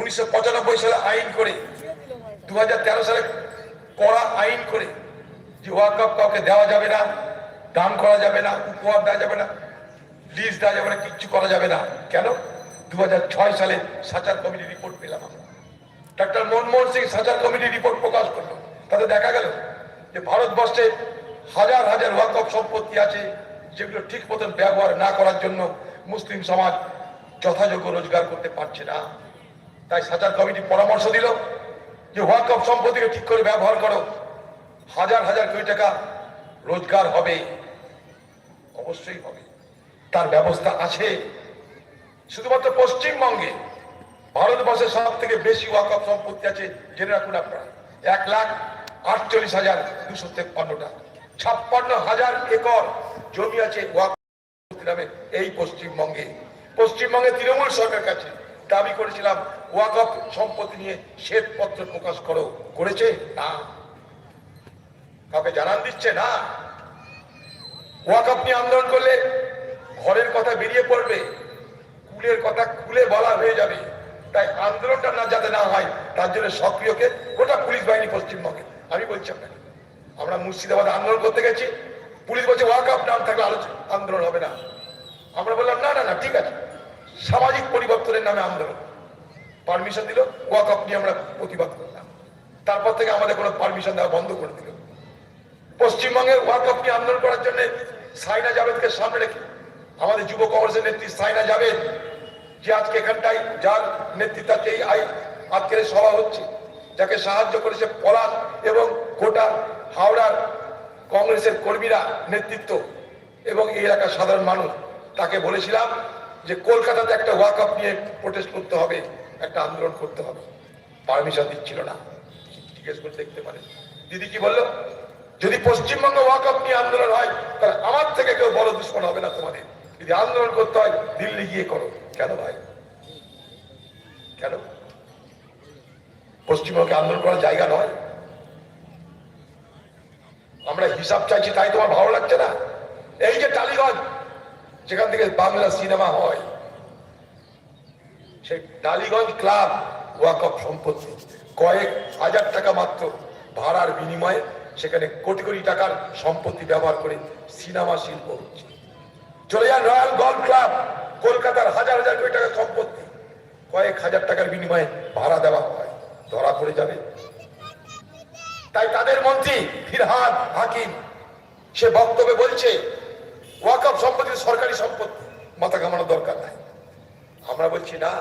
উনিশশো পঁচানব্বই সালে আইন করে দু হাজার তেরো সালে করা আইন করে যে ওয়াকফ কাউকে দেওয়া যাবে না, দান করা যাবে না, উপহার দেওয়া যাবে না লিজ দেওয়া যাবে না, কিচ্ছু করা যাবে না। কেন? দু হাজার ছয় সালে সাচার কমিটি রিপোর্ট পেলাম doctor Manmohan Singh Sachar committee report প্রকাশ করল। তাতে দেখা গেল যে ভারতবর্ষে হাজার হাজার ওয়াকফ সম্পত্তি আছে, যেগুলো ঠিক মতন ব্যবহার না করার জন্য মুসলিম সমাজ যথাযোগ্য রোজগার করতে পারছে না। তাই সাচার কমিটি পরামর্শ দিল যে ওয়াকফ সম্পত্তিকে ঠিক করে ব্যবহার করো। হাজার হাজার কোটি টাকা রোজগার হবে। অবশ্যই হবে। তার ব্যবস্থা আছে। শুধুমাত্র পশ্চিমবঙ্গে ভারতবর্ষের সব থেকে বেশি ওয়াকফ সম্পত্তি আছে জেনে রাখুন আপনারা এক লাখ আটচল্লিশ হাজার দুশো তেপ্পান্নটা ছাপ্পান্ন হাজার একর জমি আছে ওয়াকফ নামে এই পশ্চিমবঙ্গে। পশ্চিমবঙ্গে তৃণমূল সরকার কাছে দাবি করেছিলাম ওয়াকফ সম্পত্তি নিয়ে শ্বেতপত্র প্রকাশ করো, করেছে? না। কাউকে জানান দিচ্ছে? না। ওয়াকফ নিয়ে আন্দোলন করলে ঘরের কথা বেরিয়ে পড়বে, কুলের কথা খুলে বলা হয়ে যাবে। তাই আন্দোলনটা না যাতে না হয়, তার জন্য সক্রিয়কে গোটা পুলিশ বাহিনী পশ্চিমবঙ্গে। আমি বলছি আপনাকে, আমরা মুর্শিদাবাদ আন্দোলন করতে গেছি। পুলিশ বলছে, ওয়াকফ নাম থাকলে আলোচনা আন্দোলন হবে না। আমরা বললাম, না না না, ঠিক আছে। সামাজিক পরিবর্তনের নামে আন্দোলন। পারমিশন দিল ওয়াকফ নিয়ে আমরা প্রতিবাদ করলাম। তারপর থেকে আমাদের কোনো পারমিশন দেওয়া বন্ধ করে দিল। পশ্চিমবঙ্গে ওয়াকফ নিয়ে আন্দোলন করার জন্য সাইনা জাভেদকে সামনে রেখে আমাদের যুব কংগ্রেসের নেত্রী সাইনা জাভেদ, যে আজকে এখানটায় যার নেতৃত্বে এই আই আজকের সভা হচ্ছে, যাকে সাহায্য করেছে পলাশ এবং গোটা হাওড়ার কংগ্রেসের কর্মীরা নেতৃত্ব এবং এই এলাকার সাধারণ মানুষ। তাকে বলেছিলাম যে কলকাতাতে একটা ওয়াকআপ নিয়ে প্রোটেস্ট করতে হবে। একটা আন্দোলন করতে হবে। পারমিশন দিচ্ছিল না। জিজ্ঞেস করে দেখতে পারেন। দিদি কি বলল? যদি পশ্চিমবঙ্গে ওয়াকআপ নিয়ে আন্দোলন হয়, তাহলে আমার থেকে কেউ বড় দুশ্মন হবে না তোমাদের। যদি আন্দোলন করতে হয়, দিল্লি গিয়ে করো। কেন ভাই? কেন? পশ্চিমবঙ্গে আন্দোলন করার জায়গা নয়। আমরা হিসাব চাইছি, তাই তোমার ভালো লাগছে না? এই যে টালিগঞ্জ, যেখান থেকে বাংলা সিনেমা হয় সেই টালিগঞ্জ ক্লাব ওয়াকফ সম্পত্তি। কয়েক হাজার টাকা মাত্র ভাড়ার বিনিময়ে সেখানে কোটি কোটি টাকার সম্পত্তি ব্যবহার করে সিনেমা শিল্প হচ্ছে। চলে যান রয়্যাল গল্ফ ক্লাব, কলকাতার হাজার হাজার কোটি টাকার সম্পত্তি। কয়েক হাজার টাকার বিনিময়ে ভাড়া দেওয়া হয়, ধরা পড়ে যাবে। তাই তাদের মন্ত্রী ফিরহাদ হাকিম, সে বক্তব্যে বলছে, ওয়াকফ সম্পত্তি সরকারি সম্পত্তি, মাথা ঘামানোর দরকার নাই। আমরা বলছি, না।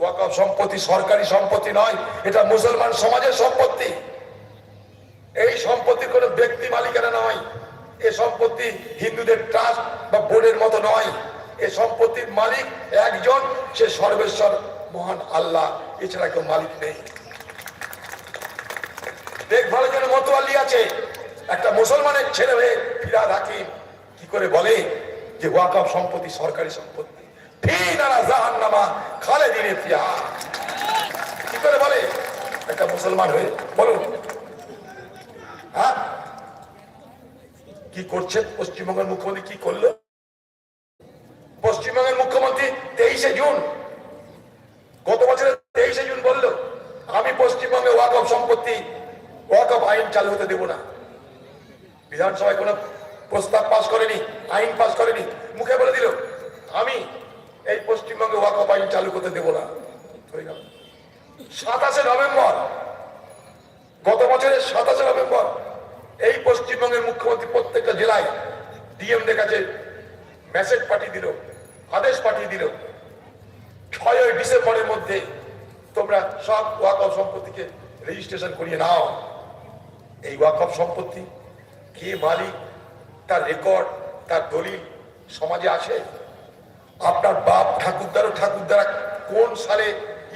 ওয়াকফ সম্পত্তি সরকারি সম্পত্তি নয়, এটা মুসলমান সমাজের সম্পত্তি। এই সম্পত্তি কোনো ব্যক্তি মালিকানা নয়। এ সম্পত্তি হিন্দুদের ট্রাস্ট বা বোর্ডের মতো নয়। এ সম্পত্তির মালিক একজন, সে সর্বেশ্বর মহান আল্লাহ, এছাড়া কেউ মালিক নেই। দেখভালের জন্য মতোয়ালি আছে। একটা মুসলমানের ছেলে হয়ে ফিরাদ হাকিম কি করে বলে যে ওয়াকফ সম্পত্তি সরকারি সম্পত্তি? একটা মুসলমান হয়ে, বলুন। হ্যাঁ? কি করছে পশ্চিমবঙ্গের মুখ্যমন্ত্রী কি করল? পশ্চিমবঙ্গের মুখ্যমন্ত্রী তেইশে জুন। গত বছরের তেইশে জুন বলল, আমি পশ্চিমবঙ্গে ওয়াকফ সম্পত্তি ওয়াকফ আইন চালু হতে দেব না। বিধানসভায় কোনো প্রস্তাব পাশ করেনি, আইন পাশ করেনি। মুখে বলে দিল, আমি এই পশ্চিমবঙ্গে ওয়াকফ আইন চালু করতে দেব না। সাতাশে নভেম্বর, গত বছরের সাতাশে নভেম্বর, এই পশ্চিমবঙ্গের মুখ্যমন্ত্রী প্রত্যেকটা জেলায় ডিএমদের কাছে মেসেজ পাঠিয়ে দিল, আদেশ পাঠিয়ে দিল। ছয়ই ডিসেম্বরের মধ্যে তোমরা সব ওয়াকফ সম্পত্তিকে রেজিস্ট্রেশন করিয়ে নাও। এই ওয়াকফ সম্পত্তি কে মালিক, তার রেকর্ড তার দলিল সমাজে আছে? আপনার বাপ ঠাকুরদারও ঠাকুরদারা কোন সালে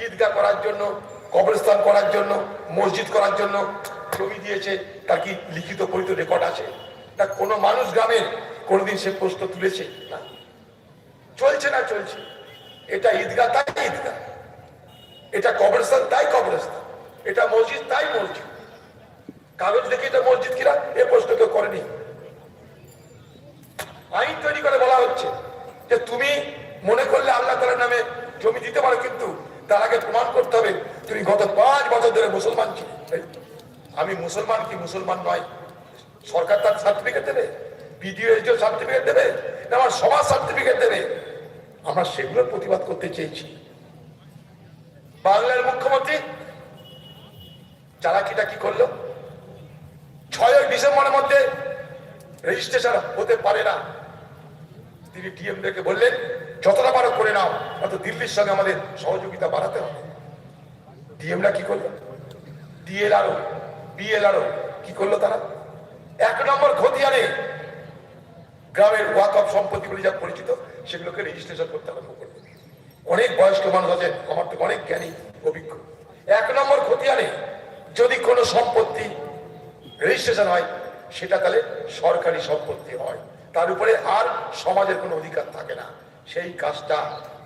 ঈদগাহ করার জন্য, কবরস্থান করার জন্য, মসজিদ করার জন্য জমি দিয়েছে, তার কি লিখিত পরিত রেকর্ড আছে? না, কোনো মানুষ গ্রামের কোনোদিন সে প্রশ্ন তুলেছে? না। চলছে না, চলছে। এটা ঈদগাহ তাই ঈদগাহ এটা কবরস্থান তাই কবরস্থান। এটা মসজিদ তাই মসজিদ। কাগজ দেখে এটা মসজিদ কিনা, এ প্রশ্ন কেউ করেনি। আইন তৈরি করে বলা হচ্ছে। যে তুমি মনে করলে আল্লাহ তালার নামে জমি দিতে পারো কিন্তু তার আগে প্রমাণ করতে হবে তুমি গত পাঁচ বছর ধরে মুসলমান এই, আমি মুসলমান কি মুসলমান নয়? সরকার তার সার্টিফিকেট দেবে? বিডিও সার্টিফিকেট দেবে? না আমার সমাজ সার্টিফিকেট দেবে? আমরা সেগুলোর প্রতিবাদ করতে চেয়েছি। বাংলার মুখ্যমন্ত্রী চালাকিটা কি করল? ছয় ডিসেম্বরের মধ্যে রেজিস্ট্রেশন হতে পারে না। তিনি ডিএমদেরকে বললেন, যতটা পারো করে নাও অত দিল্লির সঙ্গে আমাদের সহযোগিতা বাড়াতে হবে। ডিএমরা কি করল? ডিএলআরও, বিএলআরও কি করল তারা? এক নম্বর খতিয়ানে গ্রামের ওয়াকফ সম্পত্তিগুলি যা পরিচিত, সেগুলোকে রেজিস্ট্রেশন করতে আরম্ভ করল। অনেক বয়স্ক মানুষ আছেন, আমার থেকে অনেক জ্ঞানী, অভিজ্ঞ। এক নম্বর খতিয়ানে যদি কোনো সম্পত্তি রেজিস্ট্রেশন হয়, সেটা তাহলে সরকারি সম্পত্তি হয়। তার উপরে আর সমাজের কোনো অধিকার থাকে না। সেই কাজটা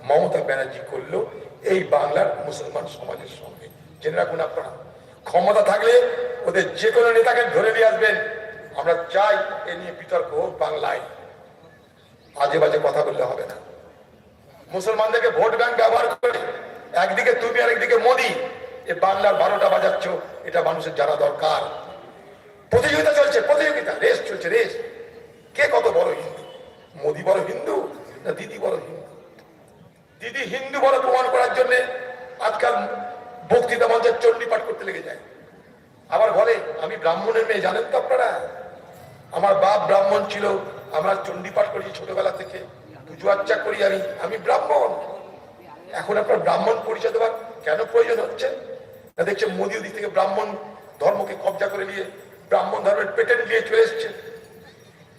মমতা ব্যানার্জি করল এই বাংলার মুসলমান সমাজের সঙ্গে। জেনে রাখুন আপনারা, ক্ষমতা থাকলে ওদের যে কোনো নেতাকে ধরে নিয়ে আসবেন। আমরা চাই এ নিয়ে বিতর্ক হোক বাংলায়। আজে বাজে কথা বললে হবে না। মুসলমানদেরকে ভোট ব্যাংক ব্যবহার করে একদিকে তুমি আর একদিকে মোদি, এ বাংলার বারোটা বাজাচ্ছ, এটা মানুষের জানা দরকার। প্রতিযোগিতা চলছে, প্রতিযোগিতা, রেস চলছে, রেস। কে কত বড় হিন্দু? মোদি বড় হিন্দু না দিদি বড় হিন্দু? দিদি হিন্দু বড় প্রমাণ করার জন্য আজকাল বক্তৃতা মঞ্চের চণ্ডী পাঠ করতে লেগে যায়। আবার বলে, আমি ব্রাহ্মণের মেয়ে, জানেন তো আপনারা? আমার বাপ ব্রাহ্মণ ছিল, আমরা চণ্ডী পাঠ করেছি ছোটবেলা থেকে। পুজো আর্চা করি আমি আমি ব্রাহ্মণ। এখন আপনার ব্রাহ্মণ পরিচয় দেওয়ার কেন প্রয়োজন হচ্ছে? না দেখছে মোদী দিক থেকে ব্রাহ্মণ ধর্মকে কবজা করে নিয়ে, ব্রাহ্মণ ধর্মের পেটেন্ট নিয়ে চলে এসছে।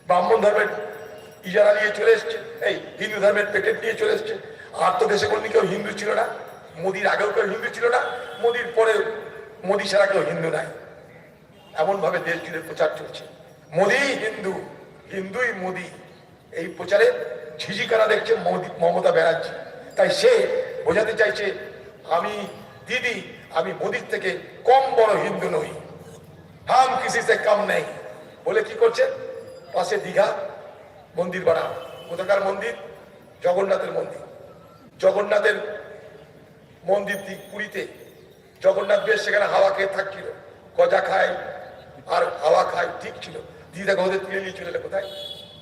ব্রাহ্মণ ধর্মের ইজারা নিয়ে চলে এসছে, এই হিন্দু ধর্মের পেটেন্ট নিয়ে চলে এসছে। আর তো দেশে কোনো কেউ হিন্দু ছিল না, মোদির আগেও কেউ হিন্দু ছিল না, মোদির পরে মোদি ছাড়া কেউ হিন্দু নাই। এমন ভাবে দেশ জুড়ে প্রচার চলছে। মোদি হিন্দু, হিন্দুই মোদি। এই প্রচারে ঝিঝিকারা দেখছে মমতা ব্যানার্জি। তাই সে বোঝাতে চাইছে, আমি দিদি, আমি মোদির থেকে কম বড় হিন্দু নই। হাম সে কম নেই। বলে কি করছে? পাশে দীঘা, মন্দির বাড়া। কোথাকার মন্দির? জগন্নাথের মন্দির। জগন্নাথের মন্দির দিক পুরীতে। জগন্নাথ বেশ সেখানে হাওয়া খেয়ে থাকছিল। গজা খায় আর হাওয়া খায় ঠিক ছিল। দিদাকে ওদের তুলে নিয়ে চলে কোথায়?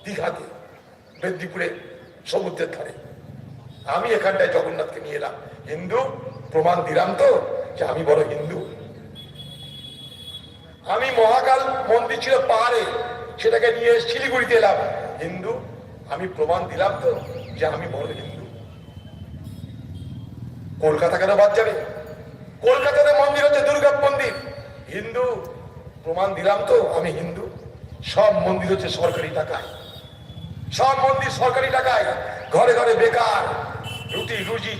দীঘাতে, মেদিনীপুরে, সমুদ্রের ধারে। আমি এখানটায় জগন্নাথকে নিয়ে এলাম। হিন্দু, প্রমাণ দিলাম তো যে আমি বড় হিন্দু। আমি মহাকাল মন্দির ছিল পাহাড়ে। সেটাকে নিয়ে শিলিগুড়িতে এলাম। হিন্দু, আমি প্রমাণ দিলাম তো যে আমি বড় হিন্দু। কলকাতা কেন বাদ যাবে? কলকাতাতে মন্দির হচ্ছে দুর্গা মন্দির। হিন্দু, প্রমাণ দিলাম তো আমি হিন্দু। সব মন্দির হচ্ছে সরকারি টাকায়। সব মন্দির সরকারি টাকায়। ঘরে ঘরে বেকার, রুটি, রুজি,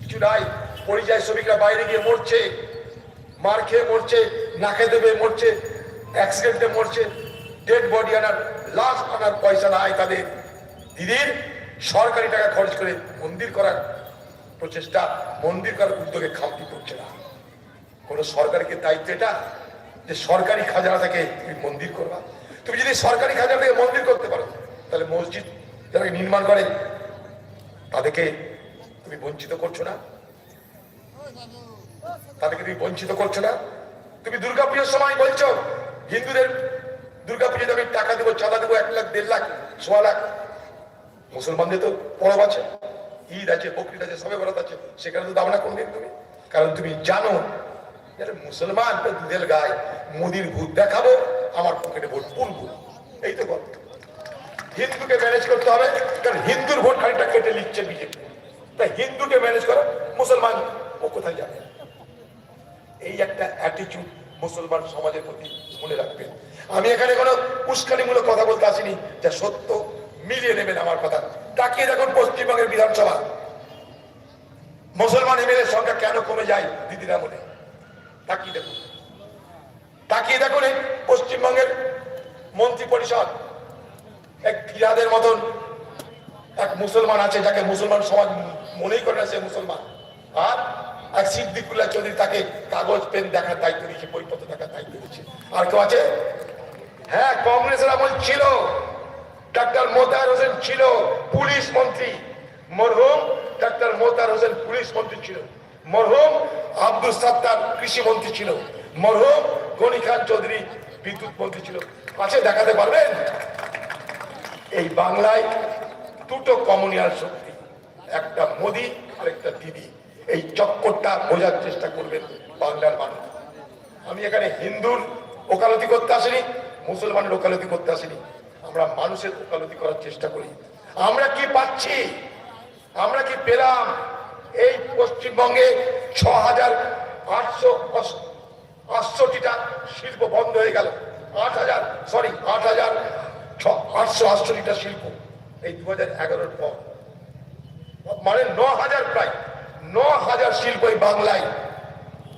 কিছু নাই। পরিযায়ী শ্রমিকরা বাইরে গিয়ে মরছে। মার খেয়ে মরছে নাকে দেবে, মরছে অ্যাক্সিডেন্টে মরছে। ডেড বডি আনার লাশ আনার পয়সা নাই তাদের। দিদির সরকারি টাকা খরচ করে মন্দির করার প্রচেষ্টা, মন্দির করার উদ্যোগে খামতি করছে না। কোনো সরকারকে দায়িত্ব এটা যে সরকারি খাজানা থেকে তুমি মন্দির করবা। তুমি যদি সরকারি খাজানা থেকে মন্দির করতে পারো, তাহলে মসজিদ যারা নির্মাণ করে, তাদেরকে তুমি বঞ্চিত করছ না? তাদেরকে তুমি বঞ্চিত করছ না? তুমি দুর্গাপুজোর সময় বলছো, হিন্দুদের দুর্গা পুজোতে আমি টাকা দেবো, চাঁদা দেবো, এক লাখ, দেড় লাখ, সোয়া লাখ। মুসলমানদের তো পরব আছে। ঈদ আছে, বকরিদ আছে, সবে বরাত আছে। সেখানে তো দাও না কোনদিন তুমি। কারণ তুমি জানো মুসলমান তো দুধের গায়ে মোদির ভূত দেখাবো, আমার পকেটে ভোট পুরবো এই তো গল্প হিন্দুকে ম্যানেজ করতে হবে, কারণ হিন্দুর ভোট খানিকটা কেটে নিচ্ছে বিজেপি। তাই হিন্দুকে ম্যানেজ করো মুসলমান ও কোথায় যাবে? এই একটা অ্যাটিটিউড মুসলমান সমাজের প্রতি মনে রাখবেন। আমি এখানে কোনো উস্কানিমূলক কথা বলতে আসিনি। যা সত্য, মিলিয়ে নেবেন আমার কথা। তাকিয়ে দেখুন পশ্চিমবঙ্গের বিধানসভা। মুসলমান এমএলএ সংখ্যা কেন কমে যায়, দিদিরা বলে। তাকিয়ে দেখুন। তাকিয়ে দেখুন এই পশ্চিমবঙ্গের মন্ত্রী পরিষদ এক ফিরাদের মতন এক মুসলমান আছে, যাকে মুসলমান সমাজ মনেই করে সে মুসলমান। আর এক সিদ্দিকুল্লাহ চৌধুরী তাকে কাগজ, পেন দেখার দায়িত্ব দিয়েছে বইপত্র দেখার দায়িত্ব দিয়েছে আর কেউ আছে? হ্যাঁ কংগ্রেসের আমল ছিল। ডাক্তার মোতার হোসেন ছিল পুলিশ মন্ত্রী। মরহুম, ডাক্তার মোতার হোসেন পুলিশ মন্ত্রী ছিল। মরহুম, আব্দুল সাত্তার কৃষি মন্ত্রী ছিল। মরহুম, গনি খান চৌধুরী বিদ্যুৎ মন্ত্রী ছিল। পাশে দেখাতে পারবেন? এই বাংলায় দুটো কমিউনিয়াল শক্তি, একটা মোদি আর একটা দিদি। এই চক্করটা বোঝার চেষ্টা করবেন বাংলার মানুষ। আমি এখানে হিন্দুর ওকালতি করতে আসিনি। মুসলমানের লোকালতি করতে আসিনি। আমরা মানুষের ওকালতি করার চেষ্টা করি। আমরা কি পাচ্ছি? আমরা কি পেলাম? এই পশ্চিমবঙ্গে ছ হাজার আটশো শিল্প বন্ধ হয়ে গেল। আট হাজার সরি আট হাজার আটশো আটষট্টিটা শিল্প। এই দু হাজার এগারোর পর। মানে ন হাজার প্রায়। ন হাজার শিল্প এই বাংলায়।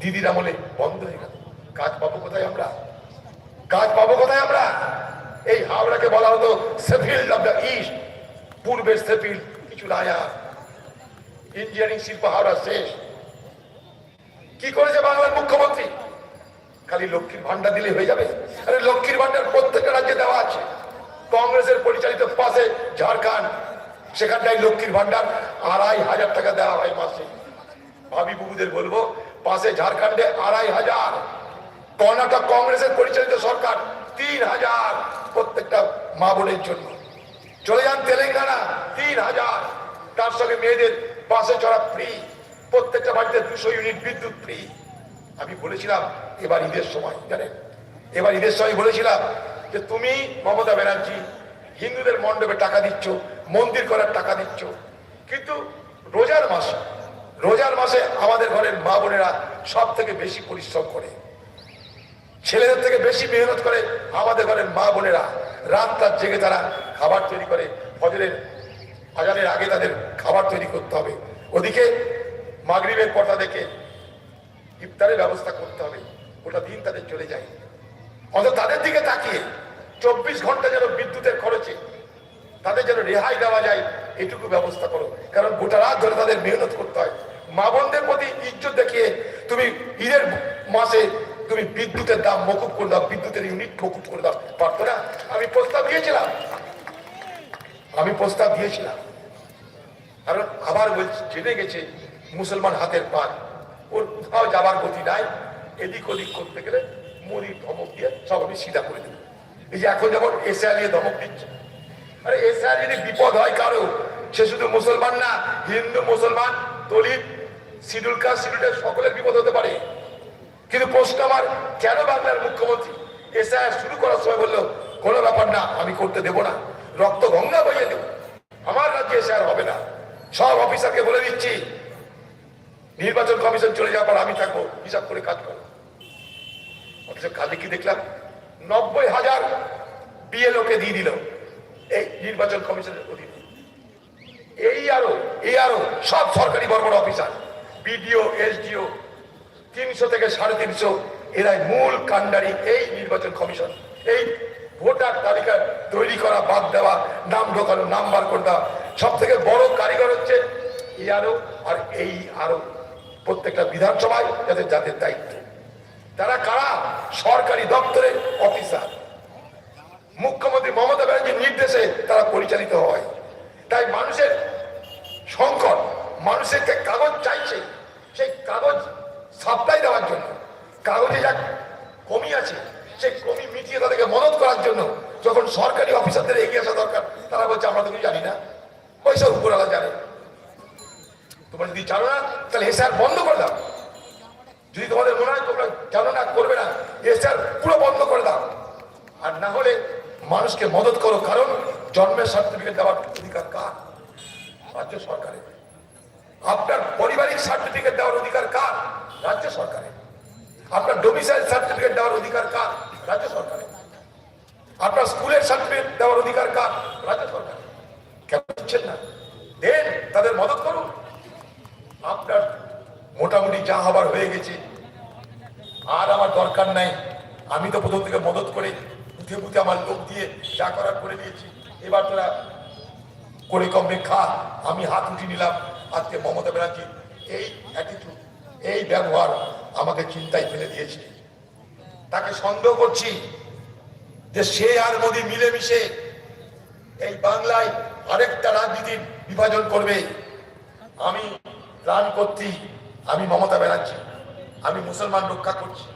দিদির আমলে বন্ধ হয়ে গেল। কাজ পাবো কোথায় আমরা? কাজ পাবো কোথায় আমরা? এই হাওড়াকে বলা হতো সেফিল্ড অফ দ্য ইস্ট। পূর্বের সেফিল্ড, কিছু আর ইঞ্জিনিয়ারিং শিল্প হাওড়া শেষ। কি করেছে বাংলার মুখ্যমন্ত্রী? খালি লক্ষ্মীর ভান্ডার দিলে হয়ে যাবে। আরে লক্ষ্মীর ভান্ডার প্রত্যেকটা রাজ্যে দেওয়া আছে। কংগ্রেসের পরিচালিত পাশে ঝাড়খণ্ড। সেখানটায় লক্ষ্মীর ভান্ডার আড়াই হাজার টাকা দেওয়া হয় মাসে। ভাবি বুবুদের বলব, পাশে ঝাড়খণ্ডে আড়াই হাজার। কর্ণাটক কংগ্রেসের পরিচালিত সরকার তিন হাজার প্রত্যেকটা মা বোনের জন্য। চলে যান তেলেঙ্গানা, তিন হাজার। তার সঙ্গে মেয়েদের বাসে চড়া ফ্রি প্রত্যেকটা বাড়িতে দুশো ইউনিট বিদ্যুৎ ফ্রি আমি বলেছিলাম, এবার ঈদের সময়, জানেন? এবার ঈদের সময় বলেছিলাম যে তুমি মমতা ব্যানার্জি, হিন্দুদের মণ্ডপে টাকা দিচ্ছ, মন্দির করার টাকা দিচ্ছ। কিন্তু রোজার মাসে রোজার মাসে আমাদের ঘরের মা বোনেরা সব থেকে বেশি পরিশ্রম করে। ছেলেদের থেকে বেশি মেহনত করে আমাদের ঘরের মা বোনেরা। রাত রাত জেগে তারা খাবার তৈরি করে। ফজরের, আজানের আগে তাদের খাবার তৈরি করতে হবে। ওদিকে মাগরিবের পর্দা দেখে ইফতারের ব্যবস্থা করতে হবে। ওটা দিন তাদের চলে যায়। অন্তত তাদের দিকে তাকিয়ে চব্বিশ ঘণ্টা যেন বিদ্যুতের খরচে তাদের যেন রেহাই দেওয়া যায়, এটুকু ব্যবস্থা করো। কারণ গোটা রাত ধরে তাদের মেহনত করতে হয়। মা বোনদের প্রতি ইজ্জত দেখিয়ে তুমি ঈদের মাসে তুমি বিদ্যুতের দাম মকুব করে দাও, বিদ্যুতের ইউনিট মকুব করে দাও। পারতো না? আমি প্রস্তাব দিয়েছিলাম। আমি প্রস্তাব দিয়েছিলাম। কারণ আবার বলছি জেনে গেছে মুসলমান হাতের পান ওর কোথাও যাবার গতি নাই। এদিক ওদিক করতে গেলে মরির ধমক দিয়ে সব আমি সিধা করে দেবো। এই যে এখন যেমন এসআই নিয়ে ধমক দিচ্ছে। আরে এসআই যদি বিপদ হয় কারও, সে শুধু মুসলমান না, হিন্দু, মুসলমান, দলিত শিডিউল কাস্ট শিডিউল সকলের বিপদ হতে পারে। কিন্তু প্রশ্ন আমার, কেন বাংলার মুখ্যমন্ত্রী? এসআই শুরু করার সময় বলল, কোনো ব্যাপার না, আমি করতে দেব না। রক্ত গঙ্গা বইয়ে দেব। আমার রাজ্যে এসআই হবে না। সব অফিসারকে বলে দিচ্ছি, নির্বাচন কমিশন চলে যাওয়ার আমি থাকব, হিসাব করে কাজ করো। অথচ কালকে কি দেখলাম? নব্বই হাজার বিএলওকে দিয়ে দিল। এই নির্বাচন কমিশনের অধীনে। এই আরও এই আরও সব সরকারি বড় বড় অফিসার, বিডিও, এসডিও তিনশো থেকে সাড়ে তিনশো এরাই মূল কান্ডারি এই নির্বাচন কমিশন। এই ভোটার তালিকা তৈরি করা, বাদ দেওয়া, নাম ঢোকানো, নাম বার করে দেওয়া সব থেকে বড় কারিগর হচ্ছে এই আরও আর এই আরও প্রত্যেকটা বিধানসভায় যাদের যাদের দায়িত্ব। তারা কারা? সরকারি দপ্তরের অফিসার। মুখ্যমন্ত্রী মমতা ব্যানার্জির নির্দেশে তারা পরিচালিত হয়। তাই মানুষের সংকট, মানুষের যে কাগজ চাইছে, সেই কাগজ সাপ্লাই দেওয়ার জন্য। কাগজে যা কমি আছে, সেই কমি মিটিয়ে তাদেরকে মদত করার জন্য যখন সরকারি অফিসারদের এগিয়ে আসা দরকার, তারা বলছে, আমরা তো জানি না। ওইসব উপরওয়ালা জানে। তোমরা যদি জানো না, তাহলে এসআর বন্ধ করে দাও। যদি তোমাদের মনে হয় তোমরা জানো না, করবে না এসআর পুরো বন্ধ করে দাও। আর না হলে মানুষকে মদত করো, কারণ জন্মের সার্টিফিকেট দেওয়ার অধিকার কার? রাজ্য সরকারের। আপনার পারিবারিক সার্টিফিকেট দেওয়ার অধিকার কার? রাজ্য সরকারের। আপনার ডোমিসাইল সার্টিফিকেট দেওয়ার অধিকার কার? রাজ্য সরকারের। আপনার স্কুলের সার্টিফিকেট দেওয়ার অধিকার কার? রাজ্য সরকারের। কেন দিচ্ছেন না? দেন, তাদের মদত করুন। আপনার মোটামুটি যা হবার হয়ে গেছে, আর আমার দরকার নাই। আমি তো প্রথম থেকে মদত করে বুথে বুথে আমার লোক দিয়ে যা করার করে দিয়েছি। এবার তোরা করে কমবে খা, আমি হাত উঠি নিলাম। আজকে মমতা ব্যানার্জি এই অ্যাটিটিউড এই ব্যবহার আমাকে চিন্তায় ফেলে দিয়েছে। তাকে সন্দেহ করছি যে সে আর মোদী মিলেমিশে এই বাংলায় আরেকটা রাজনীতির বিভাজন করবে। আমি ত্রাণ করছি, আমি মমতা ব্যানার্জি, আমি মুসলমান রক্ষা করছি,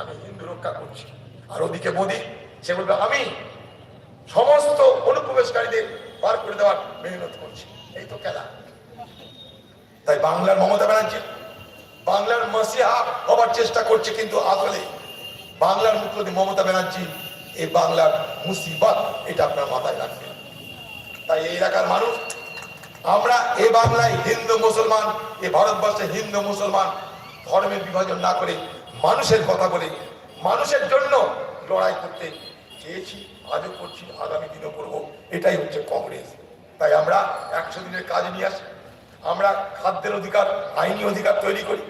আমি হিন্দু রক্ষা করছি। আর ওদিকে মোদী, সে বলবে, আমি সমস্ত অনুপ্রবেশকারীদের পার করে দেওয়ার মেহনত করছি। এই তো খেলা। তাই বাংলার মমতা ব্যানার্জি, বাংলার মসিহা হবার চেষ্টা করছে কিন্তু আসলে বাংলার মুখ্যমন্ত্রী মমতা ব্যানার্জি এই বাংলার মুসিবত, এটা আপনার মাথায় রাখবেন। তাই এই এলাকার মানুষ, আমরা এ বাংলায় হিন্দু, মুসলমান, এ ভারতবর্ষে হিন্দু, মুসলমান ধর্মের বিভাজন না করে মানুষের কথা বলে, মানুষের জন্য লড়াই করতে চেয়েছি, আজও করছি, আগামী দিনও করব, এটাই হচ্ছে কংগ্রেস। তাই আমরা একশো দিনের কাজ নিয়ে আসি। আমরা খাদ্যের অধিকার, আইনি অধিকার তৈরি করি।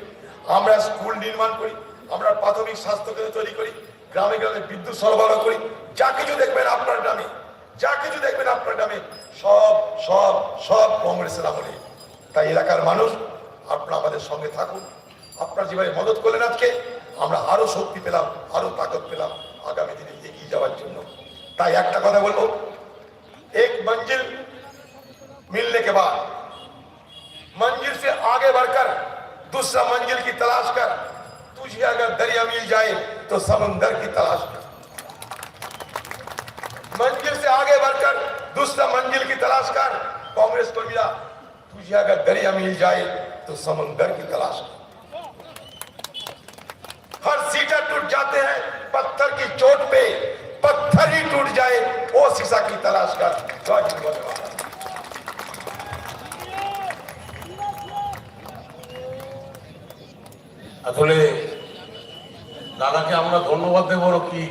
আমরা স্কুল নির্মাণ করি, আমরা প্রাথমিক স্বাস্থ্যকেন্দ্র তৈরি করি, গ্রামে গ্রামে বিদ্যুৎ সরবরাহ করি। যা কিছু দেখবেন আপনার গ্রামে যা কিছু দেখবেন আপনার গ্রামে সব সব সব কংগ্রেসের আমলে। তাই এলাকার মানুষ, আপনারা আমাদের সঙ্গে থাকুন। আপনার যেভাবে মদত করলেন আজকে, আমরা আরও শক্তি পেলাম আরও তাকত পেলাম আগামী দিনে এগিয়ে যাওয়ার জন্য। তাই একটা কথা বলব, এক মঞ্জিল মিললে কে বা मंजिल से आगे बढ़कर, दूसरा मंजिल की तलाश कर। तुझे अगर दरिया मिल जाए तो समंदर की तलाश कर। मंजिल से आगे बढ़कर, दूसरा मंजिल की तलाश कर। कांग्रेस को मिला, तुझे अगर दरिया मिल जाए तो समंदर की तलाश कर। हर सीटा टूट जाते हैं, पत्थर की चोट पे। पत्थर ही टूट जाए, वो शीशा की तलाश कर। আসলে দাদাকে আমরা ধন্যবাদ দেবো কি